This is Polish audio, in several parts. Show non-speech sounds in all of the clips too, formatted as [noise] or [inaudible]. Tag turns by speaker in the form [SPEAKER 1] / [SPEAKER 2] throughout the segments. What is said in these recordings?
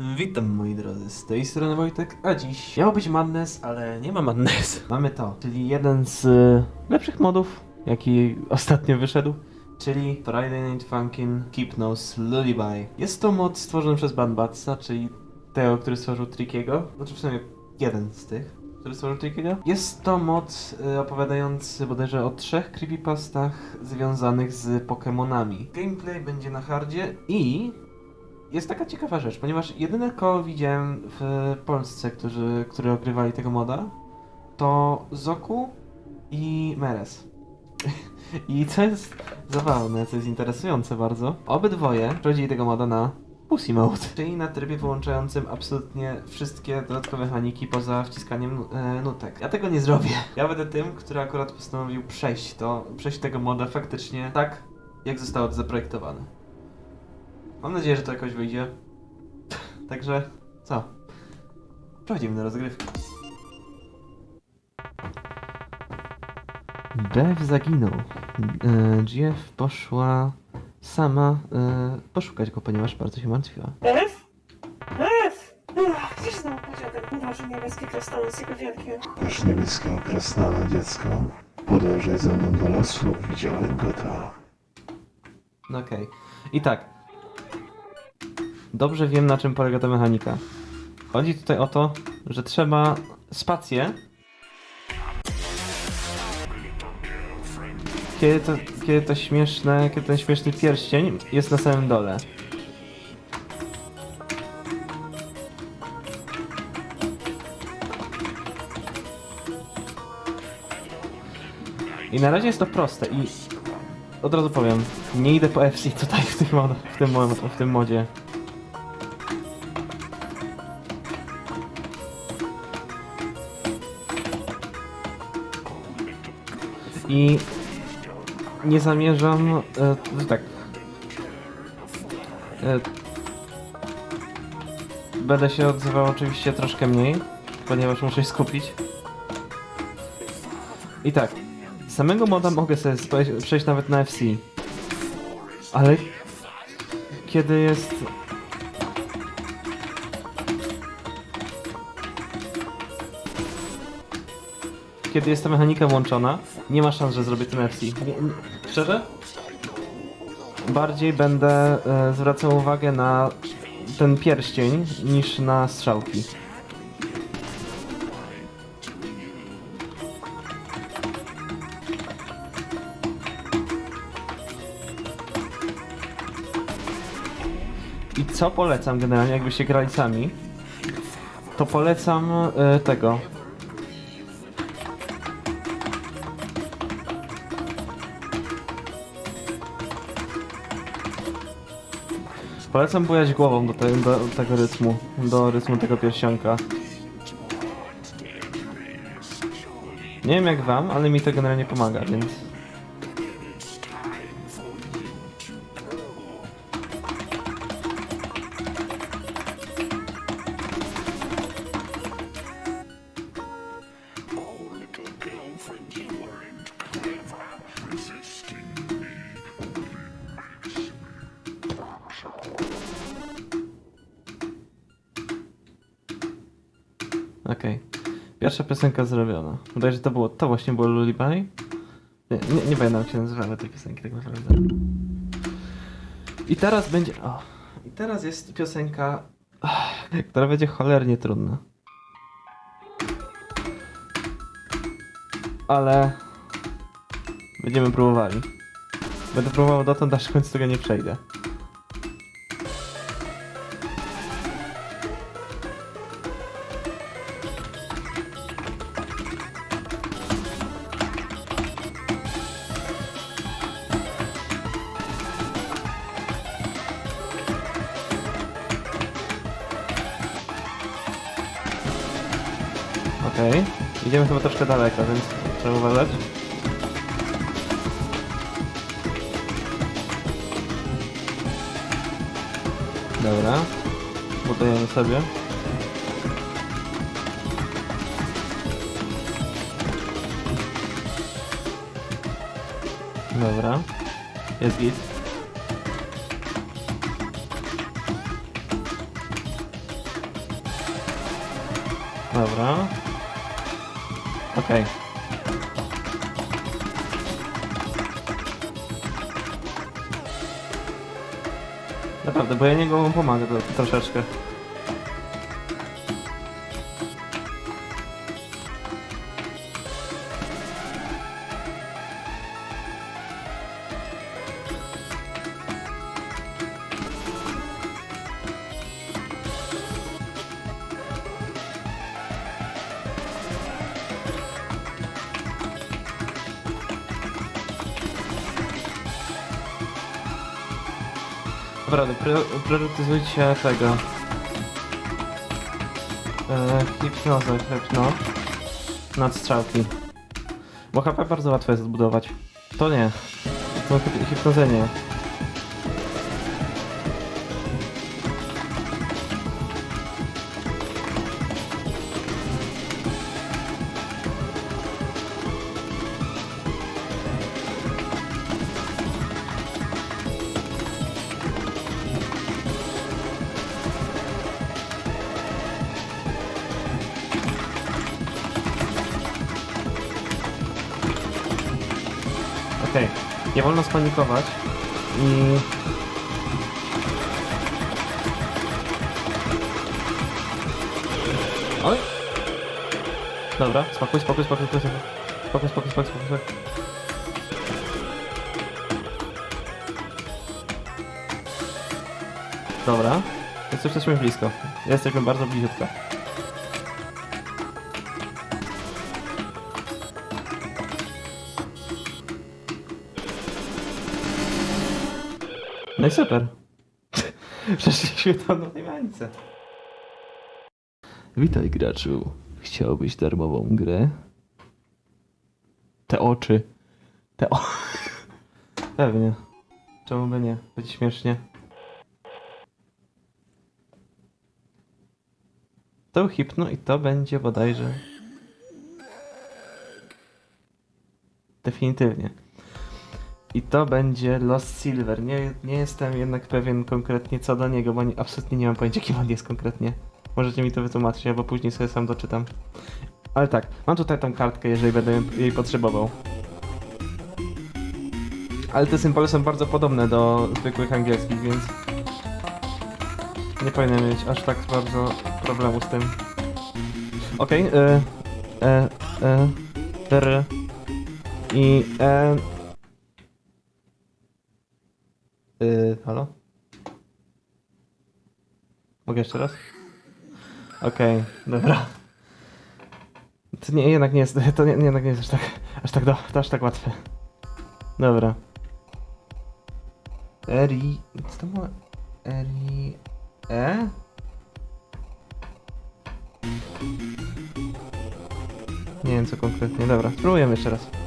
[SPEAKER 1] Witam moi drodzy, z tej strony Wojtek, a dziś miał być Madness, ale nie ma Madness. [laughs] Mamy to, czyli jeden z y, lepszych modów, jaki ostatnio wyszedł, czyli Friday Night Funkin' Hypnos Lullaby. Jest to mod stworzony przez Banbatsa, czyli tego, który stworzył Trickiego, znaczy w sumie jeden z tych, który stworzył Trickiego. Jest to mod y, opowiadający bodajże o trzech creepypastach związanych z Pokémonami. Gameplay będzie na hardzie i jest taka ciekawa rzecz, ponieważ jedyne koło widziałem w Polsce, którzy, które ogrywali tego moda, to Zoku i Meres. [laughs] I co jest zabawne, co jest interesujące bardzo, obydwoje prowadzili tego moda na Pussy Mode, czyli na trybie wyłączającym absolutnie wszystkie dodatkowe mechaniki poza wciskaniem e, nutek. Ja tego nie zrobię. Ja będę tym, który akurat postanowił przejść to, przejść tego moda faktycznie tak, jak zostało to zaprojektowane. Mam nadzieję, że to jakoś wyjdzie. Także co? Przechodzimy do rozgrywki. Bev zaginął. GF poszła sama e, poszukać go, ponieważ bardzo się martwiła.
[SPEAKER 2] F? F! Ach, Gdzieś znowu podziadek? Boże, niebieskie kryształy jest jego wielkie.
[SPEAKER 3] Masz niebieskiego krasnala, dziecko. Podążaj ze mną do lasu, widziałem go tam.
[SPEAKER 1] No okej. I tak. Dobrze wiem, na czym polega ta mechanika. Chodzi tutaj o to, że trzeba spację. Kiedy to, kiedy to śmieszne, kiedy ten śmieszny pierścień jest na samym dole. I na razie jest to proste i od razu powiem, nie idę po FC tutaj w tym, mod, w tym, mod, w tym modzie. I nie zamierzam, e, tak, e, będę się odzywał oczywiście troszkę mniej, ponieważ muszę się skupić. I tak, samego moda mogę sobie przejść nawet na FC. Ale kiedy jest. Kiedy jest ta mechanika włączona, nie ma szans, że zrobię ten FC. Szczerze? Bardziej będę e, zwracał uwagę na ten pierścień niż na strzałki. I co polecam generalnie, jakbyście grali sami, to polecam e, tego. Polecam bujać głową do, te, do tego rytmu, do rytmu tego pierścionka. Nie wiem jak wam, ale mi to generalnie pomaga, więc... Okej. Pierwsza piosenka zrobiona. Wydaje że to było, to właśnie było Lullaby. Nie, nie, nie pamiętam jak się nazywały te piosenki tak naprawdę. I teraz będzie, o. I teraz jest piosenka, [sighs] która będzie cholernie trudna. Ale będziemy próbowali. Będę próbował dotąd, aż w końcu tego nie przejdę. Trzeba uważać. Dobra. Budujemy sobie. Dobra. Jest git. Dobra. Okej. naprawdę, bo ja niego pomagam troszeczkę. To, troszeczkę. Naprawdę, pry- tego. E, hipnozę, hypno. Nad strzałki. Bo HP bardzo łatwo jest zbudować. To nie. No hip- hipnozę nie. Nie wolno spanikować i... Oj! Dobra, spokój, spokój, spokój, spokój, spokój, spokój, spokój, spokój. Dobra, więc jesteśmy blisko. Jesteśmy bardzo bliziutko. No i super. [laughs] Przeszliśmy do tej granicy. Witaj graczu. Chciałbyś darmową grę? Te oczy. Te o... [laughs] Pewnie. Czemu by nie? Będzie śmiesznie. To hipno i to będzie bodajże... Definitywnie. I to będzie Lost Silver. Nie, nie jestem jednak pewien konkretnie co do niego, bo nie, absolutnie nie mam pojęcia kim on jest konkretnie. Możecie mi to wytłumaczyć, albo później sobie sam doczytam. Ale tak, mam tutaj tą kartkę, jeżeli będę jej potrzebował. Ale te symbole są bardzo podobne do zwykłych angielskich, więc nie powinienem mieć aż tak bardzo problemu z tym. Okej, okay, e, e, e, r, i, e, Yy, halo? Mogę jeszcze raz? Okej, dobra. To nie, jednak nie jest, to nie, jednak nie jest aż tak, aż tak, do, to aż tak łatwe. Dobra. Eri, co to było? Eri, e? Nie wiem co konkretnie, dobra, spróbujemy jeszcze raz.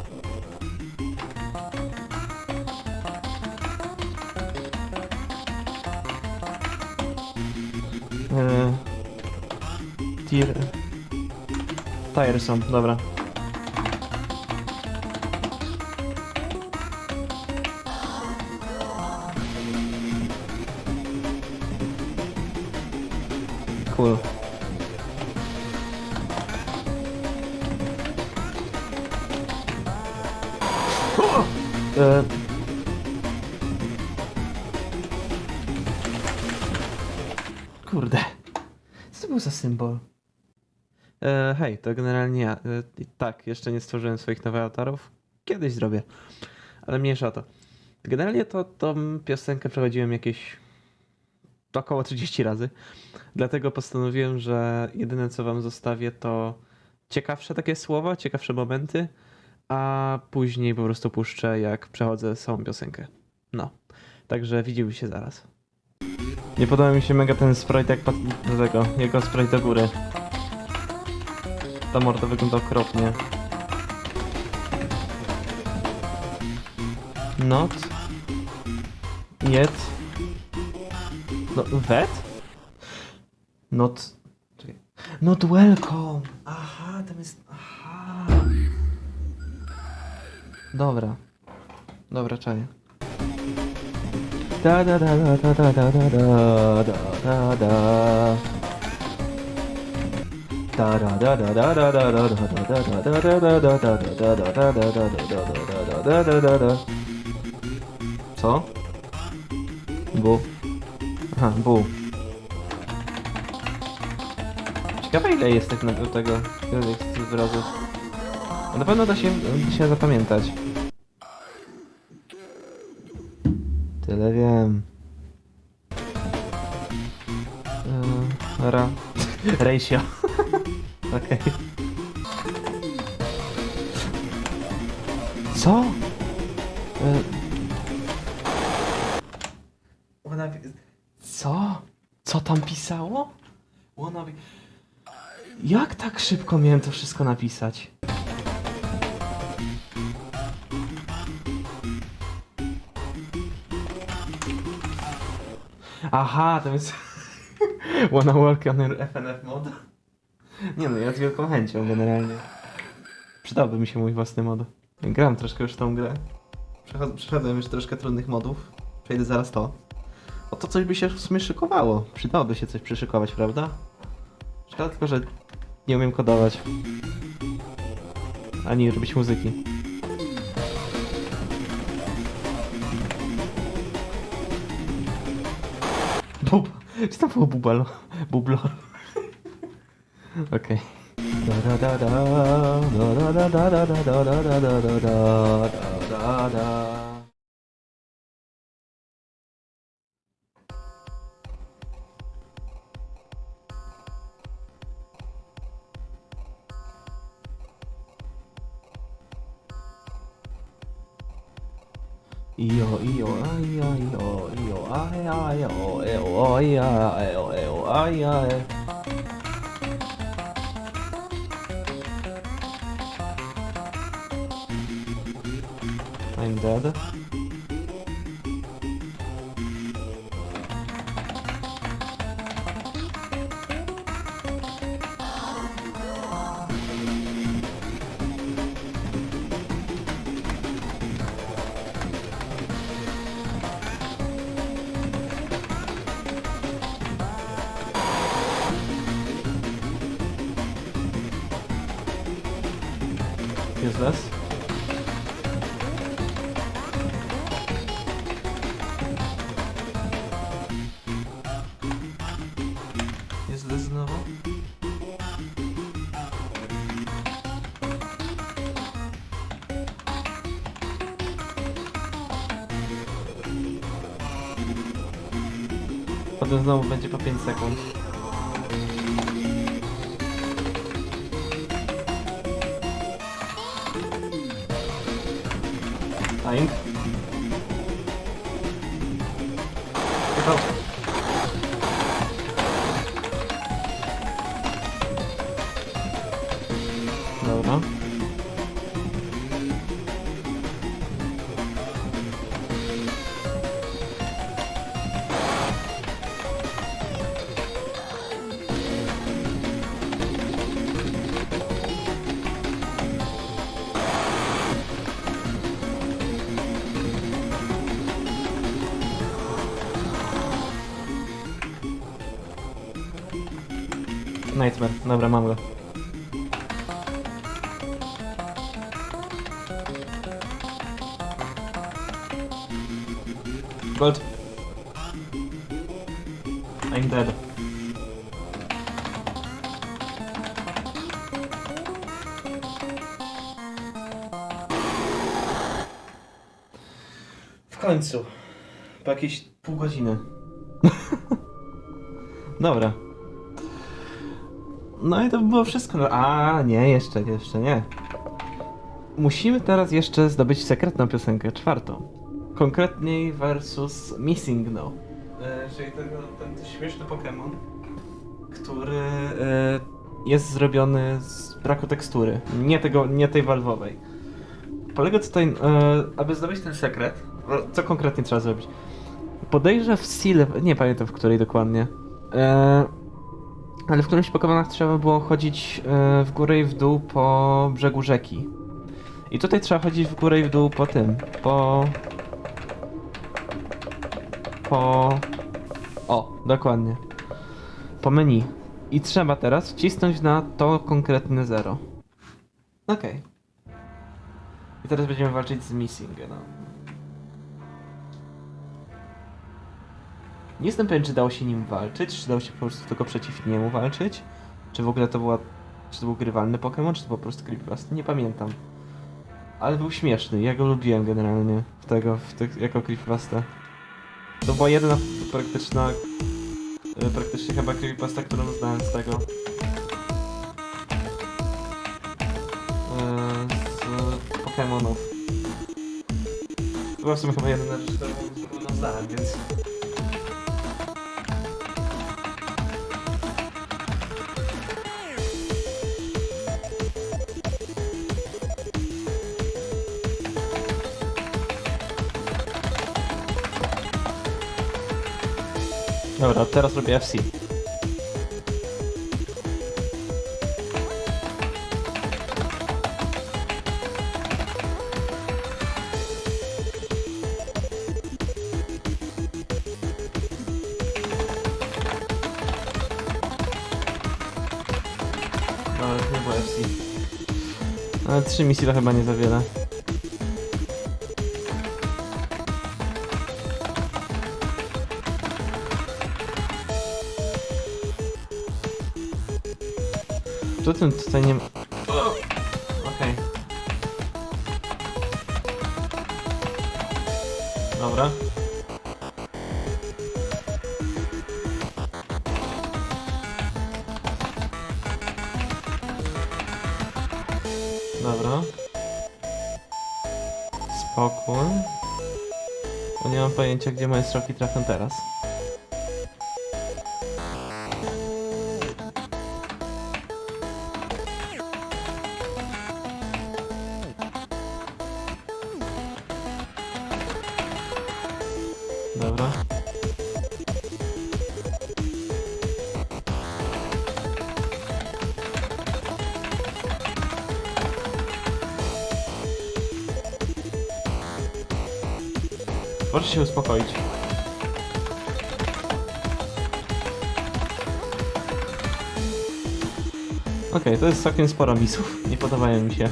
[SPEAKER 1] Tiresome, dobra. Cool. Eee, Kurde. Co to był za symbol? E, hej, to generalnie ja. E, tak, jeszcze nie stworzyłem swoich nowych awatarów. Kiedyś zrobię. Ale mniejsza o to. Generalnie to tą piosenkę przechodziłem jakieś około 30 razy. Dlatego postanowiłem, że jedyne co wam zostawię to ciekawsze takie słowa, ciekawsze momenty, a później po prostu puszczę jak przechodzę samą piosenkę. No. Także widzimy się zaraz. Nie podoba mi się mega ten sprite jak do tego, jego sprite do góry. Ta morda wygląda okropnie. Not. Yet. No, vet? Not. Not welcome! Aha, tam jest. Aha. Dobra. Dobra, czaję. Da da da da da da da da da da da Co? Bu. Aha, bu. Ciekawe ile jest tak na tego, tych wyrazów. Na pewno da się, da się zapamiętać. Tyle wiem. Yy, ra. [laughs] Ratio. Co? Ona... Co? Co tam pisało? Ona... Jak tak szybko miałem to wszystko napisać? Aha, to jest... [laughs] Wanna work on your FNF mod? Nie no, ja z wielką chęcią generalnie. Przydałby mi się mój własny mod. Gram troszkę już w tą grę. Przecho- Przeszedłem już troszkę trudnych modów. Przejdę zaraz to. O to coś by się w sumie szykowało. Przydałoby się coś przyszykować, prawda? Szkoda tylko, że nie umiem kodować. Ani robić muzyki. Bub. Czy to było bubalo? Bublo. Okej. Da da da da da da da da da da da da da da da da da Io io ai ai io io ai ai o e o ai ai o e o ai ai I'm foda. é Les? Znowu będzie po 5 sekund. Dying. Chyba... Nightmare. Dobra, mam go. Gold. I'm dead. W końcu. Po jakieś pół godziny. [laughs] Dobra. No i to by było wszystko. No, a nie, jeszcze, jeszcze nie. Musimy teraz jeszcze zdobyć sekretną piosenkę, czwartą. Konkretniej versus Missing No. E, czyli tego, ten śmieszny Pokémon, który e, jest zrobiony z braku tekstury. Nie, tego, nie tej walwowej. Polega tutaj, e, aby zdobyć ten sekret, co konkretnie trzeba zrobić? Podejrzę w Seal, nie pamiętam w której dokładnie. E, ale w którymś Pokémonach trzeba było chodzić e, w górę i w dół po brzegu rzeki. I tutaj trzeba chodzić w górę i w dół po tym, po... Po... O, dokładnie. Po menu. I trzeba teraz wcisnąć na to konkretne zero. Okej. I teraz będziemy walczyć z Missingenem. Nie jestem pewien, czy dało się nim walczyć, czy dało się po prostu tylko przeciw niemu walczyć, czy w ogóle to była, czy to był grywalny Pokémon, czy to po prostu Creepypasta, nie pamiętam. Ale był śmieszny, ja go lubiłem generalnie, w tego, w tych, jako Creepypasta. To była jedyna praktyczna, e, praktycznie chyba Creepypasta, którą znałem z tego. E, z Pokémonów. To była w sumie chyba jedyna rzecz, którą znałem, więc... Dobra, teraz robię FC. Ale to nie było FC. Ale trzy misje chyba nie za wiele. Tym tutaj nie ma... Okej. Dobra. Dobra. Spokój. Bo nie mam pojęcia, gdzie moje stroki trafią teraz. Proszę się uspokoić. Okej, to jest całkiem sporo misów. Nie podobają mi się.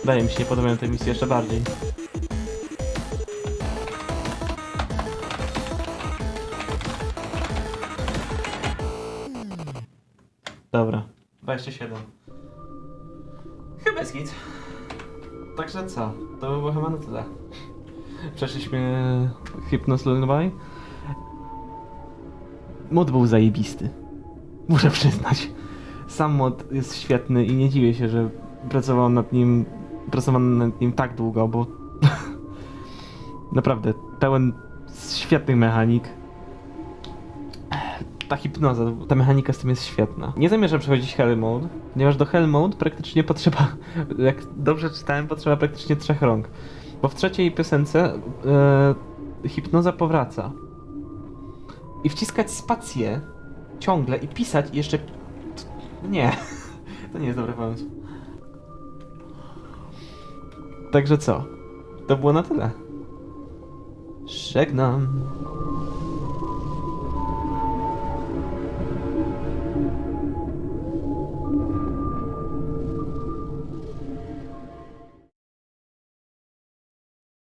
[SPEAKER 1] Wydaje mi się, nie podobają te misje jeszcze bardziej. Dobra. 27. Chyba jest git. Także co? To by było chyba na tyle. Przeszliśmy Hypnos Lullaby. Mod był zajebisty. Muszę przyznać. Sam mod jest świetny i nie dziwię się, że pracował nad nim pracowano nad nim tak długo, bo [laughs] naprawdę pełen świetnych mechanik. Ta hipnoza, ta mechanika z tym jest świetna. Nie zamierzam przechodzić Hell Mode, ponieważ do Hell Mode praktycznie potrzeba, [laughs] jak dobrze czytałem, potrzeba praktycznie trzech rąk. Bo w trzeciej piosence e, hipnoza powraca. I wciskać spację ciągle i pisać i jeszcze... Nie, [laughs] to nie jest dobry pomysł. Także co? To było na tyle. Żegnam.